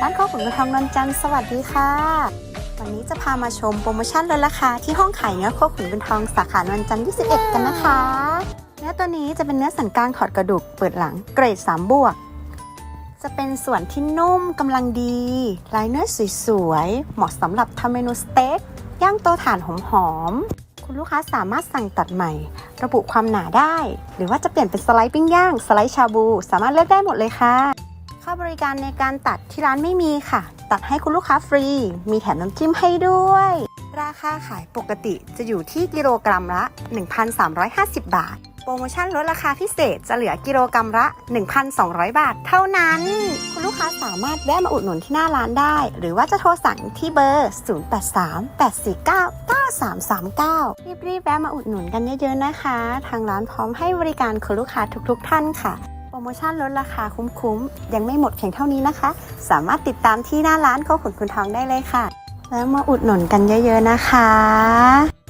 ร้านข้าวขุนกระทองนนจันทร์สวัสดีค่ะ วันนี้จะพามาชมโปรโมชั่นลดราคาที่ห้องขายเนื้อโคขุนกุนทองสาขานนจันทร์21 กันนะคะ เนื้อตัวนี้จะเป็นเนื้อสันกลางขอดกระดูกเปิดหลังเกรด 3 บวก จะเป็นส่วนที่นุ่มกำลังดี ลายเนื้อสวยๆ เหมาะสำหรับทำเมนูสเต็กย่างโตถ่านหอมๆคุณลูกค้าสามารถสั่งตัดใหม่ ระบุความหนาได้ หรือว่าจะเปลี่ยนเป็นสไลด์ปิ้งย่าง สไลด์ชาบู สามารถเลือกได้หมดเลยค่ะ ค่าบริการในการตัดที่ร้านไม่มีค่ะ ตัดให้คุณลูกค้าฟรี มีแถมน้ำจิ้มให้ด้วย ราคาขายปกติจะอยู่ที่กิโลกรัมละ 1,350 บาท โปรโมชั่นลดราคาพิเศษจะเหลือกิโลกรัมละ 1,200 บาทเท่านั้น คุณลูกค้าสามารถแวะมาอุดหนุนที่หน้าร้านได้ หรือว่าจะโทรสั่งที่เบอร์ 0838499339 รีบๆแวะมาอุดหนุนกันเยอะๆนะคะ ทางร้านพร้อมให้บริการคุณลูกค้าทุกๆ ท่านค่ะ โมชั่นลดราคาคุ้มๆ ยังไม่หมดเพียงเท่านี้นะคะ สามารถติดตามที่หน้าร้านโคขุนคุณทองได้เลยค่ะ แล้วมาอุดหนุนกันเยอะๆนะคะ